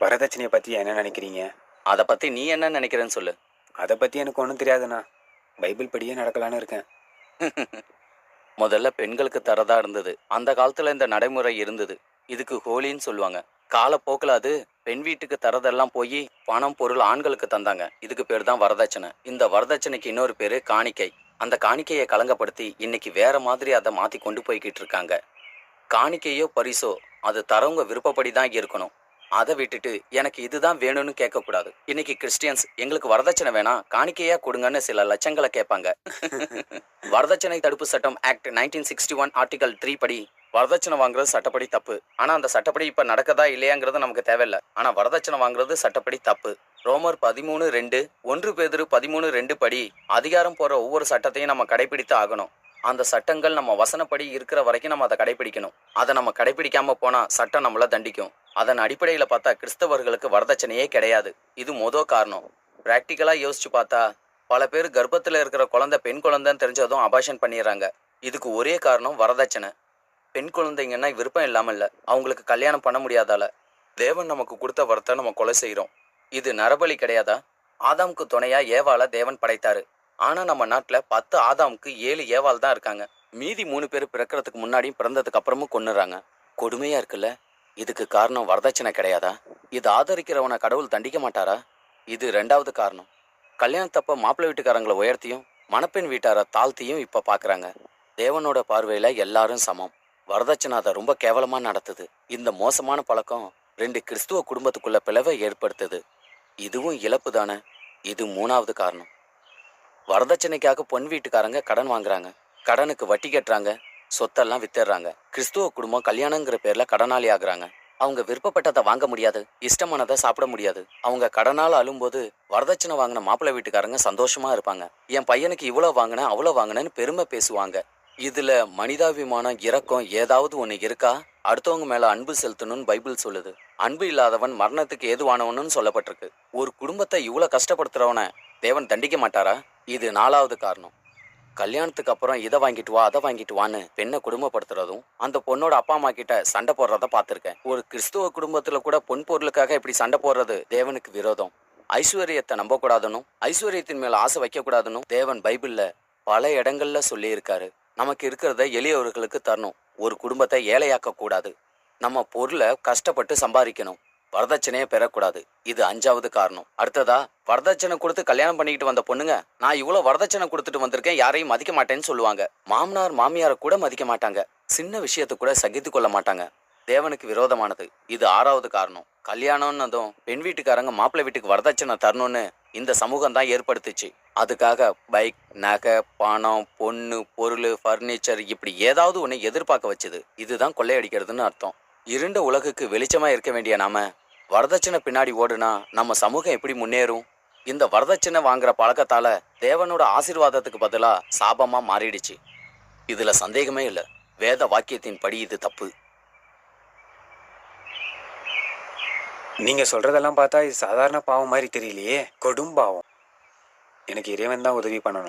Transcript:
வரதட்சணையை பற்றி என்ன நினைக்கிறீங்க? அதை பத்தி நீ என்ன நினைக்கிறேன்னு சொல்லு. அதை பற்றி எனக்கு ஒன்றும் தெரியாதுண்ணா. பைபிள் படியே நடக்கலான்னு இருக்கேன். முதல்ல பெண்களுக்கு தரதா இருந்தது. அந்த காலத்துல இந்த நடைமுறை இருந்தது. இதுக்கு ஹோலின்னு சொல்லுவாங்க. காலப்போக்கில் அது பெண் வீட்டுக்கு தரதெல்லாம் போய் பணம் பொருள் ஆண்களுக்கு தந்தாங்க. இதுக்கு பேர் தான் வரதட்சணை. இந்த வரதட்சணைக்கு இன்னொரு பேரு காணிக்கை. அந்த காணிக்கையை கலங்கப்படுத்தி இன்னைக்கு வேற மாதிரி அதை மாத்தி கொண்டு போய்கிட்டு இருக்காங்க. காணிக்கையோ பரிசோ அது தரவங்க விருப்பப்படி தான் இருக்கணும். அதை விட்டுட்டு எனக்கு இதுதான் வேணும்னு கேட்கக்கூடாது. இன்னைக்கு கிறிஸ்டியன்ஸ் எங்களுக்கு வரதட்சணை வேணாம் காணிக்கையா கொடுங்கன்னு சில லட்சங்களை கேட்பாங்க. வரதட்சணை தடுப்பு சட்டம் act nineteen sixty one article three படி வரதட்சணை வாங்குறது சட்டப்படி தப்பு. ஆனா அந்த சட்டப்படி இப்ப நடக்கதா இல்லையாங்கிறது நமக்கு தேவையில்ல. ஆனா வரதட்சணை வாங்குறது சட்டப்படி தப்பு. ரோமர் பதிமூணு ரெண்டு ஒன்று பேதிரு பதிமூணு ரெண்டு படி அதிகாரம் போற ஒவ்வொரு சட்டத்தையும் நம்ம கடைபிடித்து ஆகணும். அந்த சட்டங்கள் நம்ம வசனப்படி இருக்கிற வரைக்கும் நம்ம அதை கடைபிடிக்கணும். அதை நம்ம கடைபிடிக்காம போனா சட்டம் நம்மள தண்டிக்கும். அதன் அடிப்படையில் பார்த்தா கிறிஸ்தவர்களுக்கு வரதட்சணையே கிடையாது. இது மொதல் காரணம். ப்ராக்டிக்கலாக யோசிச்சு பார்த்தா பல பேர் கர்ப்பத்தில் இருக்கிற குழந்தை பெண் குழந்தைன்னு தெரிஞ்சதும் அபாஷன் பண்ணிடுறாங்க. இதுக்கு ஒரே காரணம் வரதட்சணை. பெண் குழந்தைங்கன்னா விருப்பம் இல்லாமல் இல்லை அவங்களுக்கு கல்யாணம் பண்ண முடியாதால. தேவன் நமக்கு கொடுத்த வரத்தை நம்ம கொலை செய்கிறோம் இது நரபலி கிடையாதா? ஆதாமுக்கு துணையா ஏவால தேவன் படைத்தாரு. ஆனா நம்ம நாட்டில் பத்து ஆதாமுக்கு ஏழு ஏவால் தான் இருக்காங்க. மீதி மூணு பேர் பிறக்கிறதுக்கு முன்னாடியும் பிறந்ததுக்கு அப்புறமும் கொண்டுறாங்க கொடுமையா இருக்குல்ல? இதுக்கு காரணம் வரதட்சணை கிடையாதா? இது ஆதரிக்கிறவனை கடவுள் தண்டிக்க மாட்டாரா? இது ரெண்டாவது காரணம். கல்யாணத்தப்ப மாப்பிள்ளை வீட்டுக்காரங்களை உயர்த்தியும் மணப்பெண் வீட்டாரை தாழ்த்தியும் இப்ப பாக்குறாங்க. தேவனோட பார்வையில எல்லாரும் சமம். வரதட்சணை அதை ரொம்ப கேவலமா நடத்துது. இந்த மோசமான பழக்கம் ரெண்டு கிறிஸ்துவ குடும்பத்துக்குள்ள பிளவை ஏற்படுத்துது. இதுவும் இழப்பு தானே? இது மூணாவது காரணம். வரதட்சணைக்காக பொன் வீட்டுக்காரங்க கடன் வாங்குறாங்க. கடனுக்கு வட்டி கட்டுறாங்க. சொத்தெல்லாம் வித்துடுறாங்க கிறிஸ்துவ குடும்பம் கல்யாணங்கிற பேர்ல கடனாளி ஆகுறாங்க. அவங்க விருப்பப்பட்டதை வாங்க முடியாது இஷ்டமானதை சாப்பிட முடியாது. அவங்க கடனால் அழும்போது வரதட்சணை வாங்கின மாப்பிள்ளை வீட்டுக்காரங்க சந்தோஷமா இருப்பாங்க. என் பையனுக்கு இவ்வளவு வாங்கினேன் அவ்வளவு வாங்கினேன்னு பெருமை பேசுவாங்க. இதுல மனிதாபிமானம் இறக்கம் ஏதாவது ஒண்ணு இருக்கா? அடுத்தவங்க மேல அன்பு செலுத்தணும்னு பைபிள் சொல்லுது. அன்பு இல்லாதவன் மரணத்துக்கு ஏதுவானவனு சொல்லப்பட்டிருக்கு. ஒரு குடும்பத்தை இவ்வளவு கஷ்டப்படுத்துறவன தேவன் தண்டிக்க மாட்டாரா? இது நாலாவது காரணம். கல்யாணத்துக்கு அப்புறம் இதை வாங்கிட்டு வா அதை வாங்கிட்டு வான்னு பெண்ணை குடும்பப்படுத்துறதும் அந்த பொண்ணோட அப்பா அம்மா கிட்ட சண்டை போடுறத பார்த்துருக்கேன். ஒரு கிறிஸ்துவ குடும்பத்துல கூட பொன் பொருளுக்காக இப்படி சண்டை போடுறது தேவனுக்கு விரோதம். ஐஸ்வர்யத்தை நம்பக்கூடாதுன்னு ஐஸ்வர்யத்தின் மேல ஆசை வைக்கக்கூடாதுன்னு தேவன் பைபிள்ல பல இடங்கள்ல சொல்லியிருக்காரு. நமக்கு இருக்கிறத எளியவர்களுக்கு தரணும். ஒரு குடும்பத்தை ஏழையாக்க கூடாது நம்ம பொருளை கஷ்டப்பட்டு சம்பாதிக்கணும். வரதட்சணையை பெறக்கூடாது. இது அஞ்சாவது காரணம். அடுத்ததா வரதட்சணை கொடுத்து கல்யாணம் பண்ணிக்கிட்டு வந்த பொண்ணுங்க நான் இவ்வளவு வரதட்சணை கொடுத்துட்டு வந்திருக்கேன் யாரையும் மதிக்க மாட்டேன்னு சொல்லுவாங்க. மாமனார் மாமியாரை கூட மதிக்க மாட்டாங்க. சின்ன விஷயத்தை கூட சகித்து கொள்ள மாட்டாங்க. தேவனுக்கு விரோதமானது. இது ஆறாவது காரணம். கல்யாணம்னதும் பெண் வீட்டுக்காரங்க மாப்பிள்ளை வீட்டுக்கு வரதட்சணை தரணும்னு இந்த சமூகம் தான் ஏற்படுத்துச்சு. அதுக்காக பைக் நகை பணம் பொண்ணு பொருள் ஃபர்னிச்சர் இப்படி ஏதாவது ஒன்று எதிர்பார்க்க வச்சுது. இதுதான் கொள்ளையடிக்கிறதுன்னு அர்த்தம். இருண்ட உலகுக்கு வெளிச்சமாக இருக்க வேண்டிய நாம வரதட்சணை பின்னாடி ஓடுனா நம்ம சமூகம் எப்படி முன்னேறும்? இந்த வரதட்சணை வாங்குற பழக்கத்தால தேவனோட ஆசீர்வாதத்துக்கு பதிலாக சாபமாக மாறிடுச்சு. இதில் சந்தேகமே இல்லை. வேத வாக்கியத்தின் படி இது தப்பு. நீங்க சொல்றதெல்லாம் பார்த்தா இது சாதாரண பாவம் மாதிரி தெரியலையே. கொடும் பாவம் எனக்கு இறைவன் தான் உதவி பண்ணணும்.